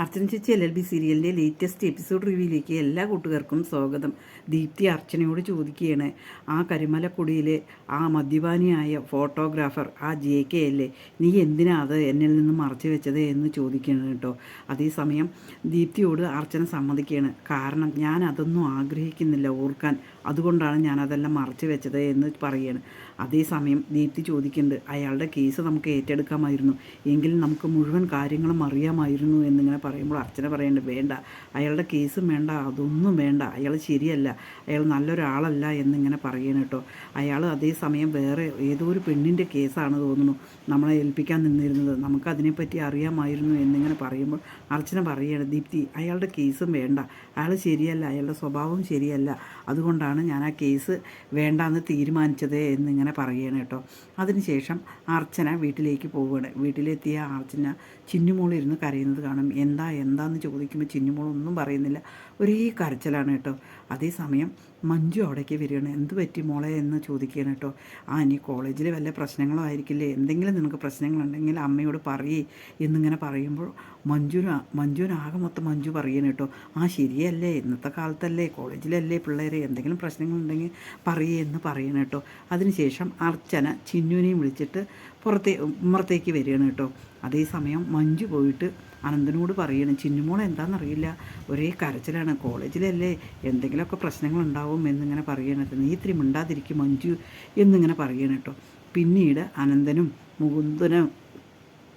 Archana Chechi L L B സീരിയലിന്റെ latest episode റിവ്യൂയിലേക്ക് എല്ലാ കൂട്ടുകാർക്കും സ്വാഗതം. ദീപ്തി അർച്ചനയോട് ചോദിക്കുകയാണ് ആ കരിമലക്കുടിയിലെ ആ മദ്യപാനിയായ ഫോട്ടോഗ്രാഫർ ആ ജെ കെ അല്ലേ? നീ എന്തിനാ അത് എന്നിൽ നിന്ന് മറച്ചു വെച്ചത്? എന്ന് ചോദിക്കുകയാണ് കേട്ടോ. അതേസമയം ദീപ്തിയോട് അർച്ചന സമ്മതിക്കുകയാണ് കാരണം ഞാൻ അതൊന്നും ആഗ്രഹിക്കുന്നില്ല ഓർക്കാൻ. അതുകൊണ്ടാണ് ഞാൻ അതെല്ലാം മറച്ചു വെച്ചത് എന്ന് പറയുകയാണ് അതേസമയം ദീപ്തി ചോദിക്കുന്നുണ്ട് അയാളുടെ കേസ് നമുക്ക് ഏറ്റെടുക്കാമായിരുന്നു. എങ്കിൽ നമുക്ക് മുഴുവൻ കാര്യങ്ങളും അറിയാമായിരുന്നു എന്നിങ്ങനെ പറയുമ്പോൾ അർച്ചന പറയേണ്ടത് വേണ്ട അയാളുടെ കേസും വേണ്ട അതൊന്നും വേണ്ട അയാൾ ശരിയല്ല അയാൾ നല്ലൊരാളല്ല എന്നിങ്ങനെ പറയണം കേട്ടോ. അയാൾ അതേസമയം വേറെ ഏതോ ഒരു പെണ്ണിന്റെ കേസാണ് തോന്നുന്നു നമ്മളെ ഏൽപ്പിക്കാൻ നിന്നിരുന്നത്. നമുക്കതിനെപ്പറ്റി അറിയാമായിരുന്നു എന്നിങ്ങനെ പറയുമ്പോൾ അർച്ചന പറയുകയാണ് ദീപ്തി അയാളുടെ കേസും വേണ്ട അയാൾ ശരിയല്ല അയാളുടെ സ്വഭാവം ശരിയല്ല. അതുകൊണ്ടാണ് ഞാൻ ആ കേസ് വേണ്ടാന്ന് തീരുമാനിച്ചത് എന്നിങ്ങനെ പറയുകയാണ് കേട്ടോ. അതിനുശേഷം അർച്ചന വീട്ടിലേക്ക് പോവുകയാണ്. വീട്ടിലെത്തിയ അർച്ചന ചിന്നുമോൾ ഇരുന്ന് കരയുന്നത് കാണും. എന്താ എന്താന്ന് ചോദിക്കുമ്പോൾ ചിന്നുമോൾ ഒന്നും പറയുന്നില്ല. ഒരേ കരച്ചിലാണ് കേട്ടോ. അതേസമയം മഞ്ജു അവിടേക്ക് വരികയാണ്. എന്ത് പറ്റി മോളെ? എന്ന് ചോദിക്കുകയാണ് കേട്ടോ. ആ ഇനി കോളേജിൽ വല്ല പ്രശ്നങ്ങളോ ആയിരിക്കില്ലേ? എന്തെങ്കിലും നിനക്ക് പ്രശ്നങ്ങളുണ്ടെങ്കിൽ അമ്മയോട് പറയേ എന്നിങ്ങനെ പറയുമ്പോൾ മഞ്ജുന മഞ്ജുവിനാകെ മൊത്തം മഞ്ജു പറയണം കേട്ടോ. ആ ശരിയല്ലേ. ഇന്നത്തെ കാലത്തല്ലേ. കോളേജിലല്ലേ പിള്ളേരെ. എന്തെങ്കിലും പ്രശ്നങ്ങളുണ്ടെങ്കിൽ പറയേ എന്ന് പറയണം കേട്ടോ. അതിനുശേഷം അർച്ചന ചിന്നുവിനെയും വിളിച്ചിട്ട് പുറത്തേ ഉമ്മറത്തേക്ക് വരികയാണ് കേട്ടോ. അതേസമയം മഞ്ജു പോയിട്ട് അനന്തനോട് പറയണം ചിന്നുമോൾ എന്താണെന്നറിയില്ല ഒരേ കരച്ചിലാണ് കോളേജിലല്ലേ എന്തെങ്കിലുമൊക്കെ പ്രശ്നങ്ങളുണ്ടാവും എന്നിങ്ങനെ പറയണത് നീ ഇത്തിരി മിണ്ടാതിരിക്കും മഞ്ജു എന്നിങ്ങനെ പറയണം കേട്ടോ. പിന്നീട് അനന്തനും മുകുന്ദനും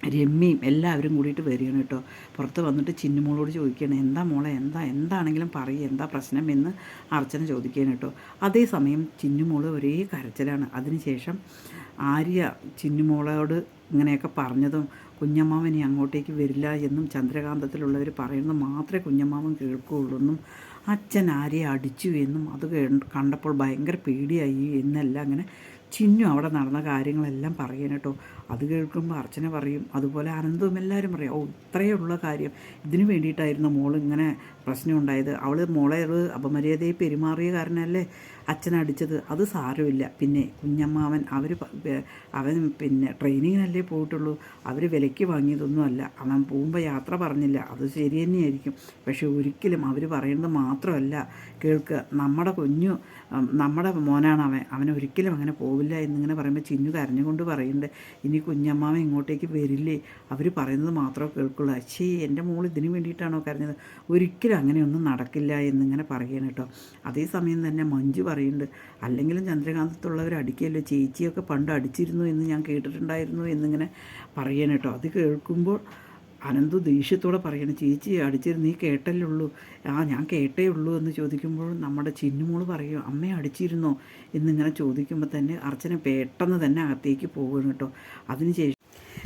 രമ്യയും എല്ലാവരും കൂടിയിട്ട് വരികയാണ് കേട്ടോ. പുറത്ത് വന്നിട്ട് ചിന്നുമോളോട് ചോദിക്കുകയാണ് എന്താ മോളെ എന്താ എന്താണെങ്കിലും പറയും എന്താ പ്രശ്നം? എന്ന് അർച്ചന ചോദിക്കുകയാണ് കേട്ടോ. അതേസമയം ചിന്നുമോൾ ഒരേ കരച്ചിലാണ്. അതിനുശേഷം ആര്യ ചിന്നുമോളോട് ഇങ്ങനെയൊക്കെ പറഞ്ഞതും കുഞ്ഞമ്മാവൻ ഇനി അങ്ങോട്ടേക്ക് വരില്ല എന്നും ചന്ദ്രകാന്തത്തിലുള്ളവർ പറയുന്നത് മാത്രമേ കുഞ്ഞമ്മാവൻ കേൾക്കുകയുള്ളൂ എന്നും അച്ഛൻ ആര്യ അടിച്ചു എന്നും അത് കണ്ടപ്പോൾ ഭയങ്കര പേടിയായി എന്നെല്ലാം അങ്ങനെ ചിന്നു അവിടെ നടന്ന കാര്യങ്ങളെല്ലാം പറയാൻ കേട്ടോ. അത് കേൾക്കുമ്പോൾ അർച്ചന പറയും അതുപോലെ അനന്തവും എല്ലാവരും പറയും ഓ ഇത്രയേ ഉള്ള കാര്യം. ഇതിന് വേണ്ടിയിട്ടായിരുന്നു മോൾ ഇങ്ങനെ പ്രശ്നം ഉണ്ടായത്. അവൾ മോളെ അപമര്യാദയെ പെരുമാറിയ കാരണമല്ലേ അച്ഛൻ അടിച്ചത് അത് സാരമില്ല. പിന്നെ കുഞ്ഞമ്മാവൻ അവർ അവൻ പിന്നെ ട്രെയിനിങ്ങിനല്ലേ പോയിട്ടുള്ളൂ. അവർ വിലയ്ക്ക് വാങ്ങിയതൊന്നുമല്ല. അവൻ പോകുമ്പോൾ യാത്ര പറഞ്ഞില്ല. അത് ശരി തന്നെയായിരിക്കും. പക്ഷെ ഒരിക്കലും അവർ പറയുന്നത് മാത്രമല്ല. കേൾക്കുക നമ്മുടെ കുഞ്ഞു നമ്മുടെ മോനാണ് അവൻ. അവൻ ഒരിക്കലും അങ്ങനെ പോവില്ല എന്നിങ്ങനെ പറയുമ്പോൾ ചിന്നു കരഞ്ഞുകൊണ്ട് പറയുന്നുണ്ട്. ഇനി കുഞ്ഞമ്മാവൻ ഇങ്ങോട്ടേക്ക് വരില്ലേ? അവർ പറയുന്നത് മാത്രമേ കേൾക്കുള്ളൂ. അച്ഛേ എന്റെ മോൾ ഇതിനു വേണ്ടിയിട്ടാണോ കരഞ്ഞത്? ഒരിക്കലും അങ്ങനെയൊന്നും നടക്കില്ല എന്നിങ്ങനെ പറയണം കേട്ടോ. അതേസമയം തന്നെ മഞ്ജു പറയുന്നുണ്ട്. അല്ലെങ്കിലും ചന്ദ്രകാന്തത്തുള്ളവർ അടിക്കുകയല്ലോ? ചേച്ചിയൊക്കെ പണ്ട് അടിച്ചിരുന്നു എന്ന് ഞാൻ കേട്ടിട്ടുണ്ടായിരുന്നു എന്നിങ്ങനെ പറയണം കേട്ടോ. അത് കേൾക്കുമ്പോൾ അനന്തു ദേഷ്യത്തോടെ പറയണം ചേച്ചി അടിച്ചിരുന്നു നീ കേട്ടല്ലേ ഉള്ളൂ. ആ ഞാൻ കേട്ടേ ഉള്ളൂ എന്ന് ചോദിക്കുമ്പോൾ നമ്മുടെ ചിന്നുമോൾ പറയും അമ്മ അടിച്ചിരുന്നോ? എന്നിങ്ങനെ ചോദിക്കുമ്പോൾ തന്നെ അർച്ചന പെട്ടെന്ന് തന്നെ അകത്തേക്ക് പോകുന്നു കേട്ടോ. അതിനുശേഷം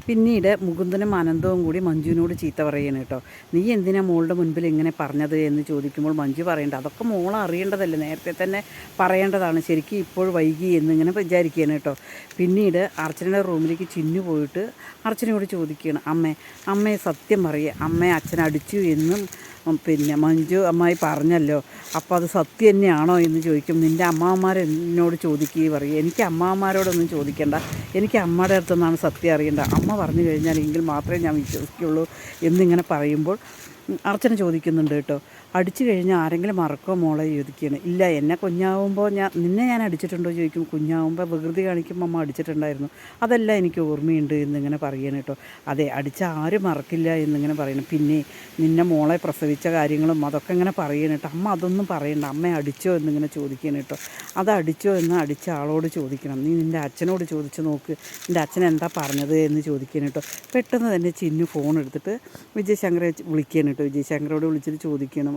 പിന്നീട് മുകുന്ദനും അനന്തവും കൂടി മഞ്ജുവിനോട് ചീത്ത പറയണം കേട്ടോ. നീ എന്തിനാ മോളുടെ മുൻപിൽ ഇങ്ങനെ പറഞ്ഞത്? എന്ന് ചോദിക്കുമ്പോൾ മഞ്ജു പറയേണ്ട. അതൊക്കെ മോൾ അറിയേണ്ടതല്ലേ. നേരത്തെ തന്നെ പറയേണ്ടതാണ്. ശരിക്കും ഇപ്പോൾ വൈകി എന്നിങ്ങനെ വിചാരിക്കുകയാണ് കേട്ടോ. പിന്നീട് അർച്ചനയുടെ റൂമിലേക്ക് ചിന്നു പോയിട്ട് അർച്ചനയോട് ചോദിക്കുകയാണ്. അമ്മേ അമ്മയെ സത്യം പറയുക അമ്മയെ അച്ഛൻ അടിച്ചു എന്നും പിന്നെ മഞ്ജു അമ്മായി പറഞ്ഞല്ലോ അപ്പോൾ അത് സത്യം തന്നെയാണോ എന്ന് ചോദിക്കും. നിന്റെ അമ്മാവന്മാർ എന്നോട് ചോദിക്കുകയും പറയും. എനിക്ക് അമ്മാവന്മാരോടൊന്നും ചോദിക്കേണ്ട. എനിക്ക് അമ്മയുടെ അടുത്തുനിന്നാണ് സത്യം അറിയേണ്ടത്. അമ്മ പറഞ്ഞു കഴിഞ്ഞാൽ എങ്കിൽ മാത്രമേ ഞാൻ വിശ്വസിക്കുള്ളൂ എന്നിങ്ങനെ പറയുമ്പോൾ അർച്ചന ചോദിക്കുന്നുണ്ട് കേട്ടോ. അടിച്ചു കഴിഞ്ഞാൽ ആരെങ്കിലും മറക്കോ മോളെ ചോദിക്കുകയാണ്. ഇല്ല എന്നെ കുഞ്ഞാവുമ്പോൾ ഞാൻ നിന്നെ ഞാൻ അടിച്ചിട്ടുണ്ടോ ചോദിക്കും. കുഞ്ഞാവുമ്പോൾ വികൃതി കാണിക്കുമ്പോൾ അമ്മ അടിച്ചിട്ടുണ്ടായിരുന്നു. അതല്ല എനിക്ക് ഓർമ്മയുണ്ട് എന്നിങ്ങനെ പറയണം കേട്ടോ. അതെ അടിച്ച ആരും മറക്കില്ല എന്നിങ്ങനെ പറയണം പിന്നെ നിന്നെ മോളെ പ്രസവിച്ച കാര്യങ്ങളും അതൊക്കെ ഇങ്ങനെ പറയണം കേട്ടോ. അമ്മ അതൊന്നും പറയണ്ട. അമ്മ അടിച്ചോ എന്നിങ്ങനെ ചോദിക്കണം കേട്ടോ. അത് അടിച്ചോ എന്ന് അടിച്ച ആളോട് ചോദിക്കണം. നീ നിന്റെ അച്ഛനോട് ചോദിച്ചു നോക്ക്. നിന്റെ അച്ഛൻ എന്താ പറഞ്ഞത് എന്ന് ചോദിക്കണം കേട്ടോ. പെട്ടെന്ന് തന്നെ ചിന്നു ഫോൺ എടുത്തിട്ട് വിജയശങ്കറെ വിളിക്കണം കേട്ടോ വിജയശങ്കരോട് വിളിച്ചിട്ട് ചോദിക്കണം.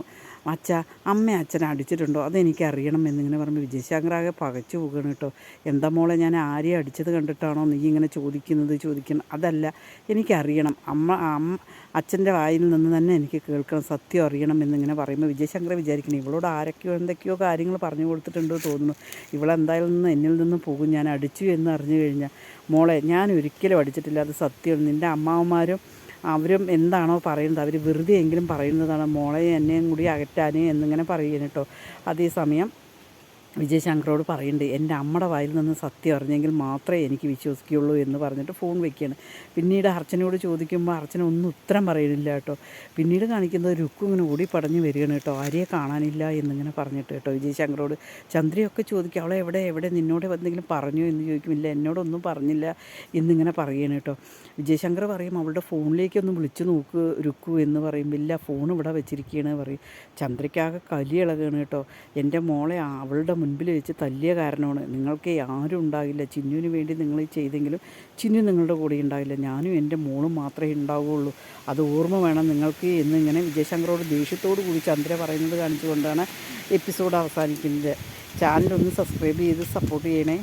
അച്ഛ അമ്മ അച്ഛനെ അടിച്ചിട്ടുണ്ടോ? അതെനിക്ക് അറിയണം എന്നിങ്ങനെ പറയുമ്പോൾ വിജയശങ്കറാകെ പകച്ചു പോകണം കേട്ടോ. എന്താ മോളെ ഞാൻ ആരെയും അടിച്ചത് കണ്ടിട്ടാണോ നീ ഇങ്ങനെ ചോദിക്കുന്നത്? ചോദിക്കണം. അതല്ല എനിക്കറിയണം. അമ്മ അമ്മ അച്ഛന്റെ വായിൽ നിന്ന് തന്നെ എനിക്ക് കേൾക്കണം സത്യം അറിയണം എന്നിങ്ങനെ പറയുമ്പോൾ വിജയശങ്കർ വിചാരിക്കണം ഇവളോട് ആരൊക്കെയോ എന്തൊക്കെയോ കാര്യങ്ങൾ പറഞ്ഞു കൊടുത്തിട്ടുണ്ടോ തോന്നുന്നു. ഇവളെന്തായാലും നിന്ന് എന്നിൽ നിന്ന് പോകും. ഞാൻ അടിച്ചു എന്ന് അറിഞ്ഞു കഴിഞ്ഞാൽ മോളെ ഞാൻ ഒരിക്കലും അടിച്ചിട്ടില്ല. അത് സത്യം നിന്റെ അമ്മാവന്മാരും അവരും എന്താണോ പറയുന്നത്. അവർ വെറുതെ എങ്കിലും പറയുന്നതാണ്. മോളെ എന്നെയും കൂടി അകറ്റാനേ എന്നിങ്ങനെ പറയുന്നു കേട്ടോ. അതേസമയം വിജയശങ്കറോട് പറയുന്നുണ്ട് എന്റെ അമ്മയുടെ വായിൽ നിന്ന് സത്യം അറിഞ്ഞെങ്കിൽ മാത്രമേ എനിക്ക് വിശ്വസിക്കുകയുള്ളൂ എന്ന് പറഞ്ഞിട്ട് ഫോൺ വെക്കുകയാണ്. പിന്നീട് അർച്ചനയോട് ചോദിക്കുമ്പോൾ അർച്ചന ഒന്നും ഉത്തരം പറയുന്നില്ല കേട്ടോ. പിന്നീട് കാണിക്കുന്നത് രുക്കു ഇങ്ങനെ ഓടി പടഞ്ഞ് വരികയാണ് കേട്ടോ. ആരെയെ കാണാനില്ല എന്നിങ്ങനെ പറഞ്ഞിട്ട് കേട്ടോ വിജയശങ്കറോട്. ചന്ദ്രയൊക്കെ ചോദിക്കും അവളെ എവിടെ? എവിടെ? നിന്നോട് എന്തെങ്കിലും പറഞ്ഞോ? എന്ന് ചോദിക്കുമില്ല എന്നോടൊന്നും പറഞ്ഞില്ല എന്നിങ്ങനെ പറയുകയാണ് കേട്ടോ. വിജയശങ്കർ പറയും അവളുടെ ഫോണിലേക്കൊന്ന് വിളിച്ചു നോക്ക് രുക്കു എന്ന് പറയുമ്പോൾ ഇല്ല ഫോൺ ഇവിടെ വെച്ചിരിക്കുകയാണ് പറയും. ചന്ദ്രയ്ക്കാകെ കലി ഇളകാണ് കേട്ടോ. എന്റെ മോളെ അവളുടെ മുൻപിൽ വെച്ച് തല്ലിയ കാരണമാണ്. നിങ്ങൾക്ക് ആരും ഉണ്ടാകില്ല. ചിന്നുവിന് വേണ്ടി നിങ്ങൾ ചെയ്തെങ്കിലും ചിന്നു നിങ്ങളുടെ കൂടെ ഉണ്ടാകില്ല. ഞാനും എന്റെ മോളും മാത്രമേ ഉണ്ടാവുകയുള്ളൂ. അത് ഓർമ്മ വേണം. നിങ്ങൾക്ക് എന്നിങ്ങനെ വിജയശങ്കറോട് ദേഷ്യത്തോടു കൂടി ചന്ദ്ര പറയുന്നത് കാണിച്ചുകൊണ്ടാണ് എപ്പിസോഡ് അവസാനിക്കുന്നത്. ചാനലൊന്ന് സബ്സ്ക്രൈബ് ചെയ്ത് സപ്പോർട്ട് ചെയ്യണേ.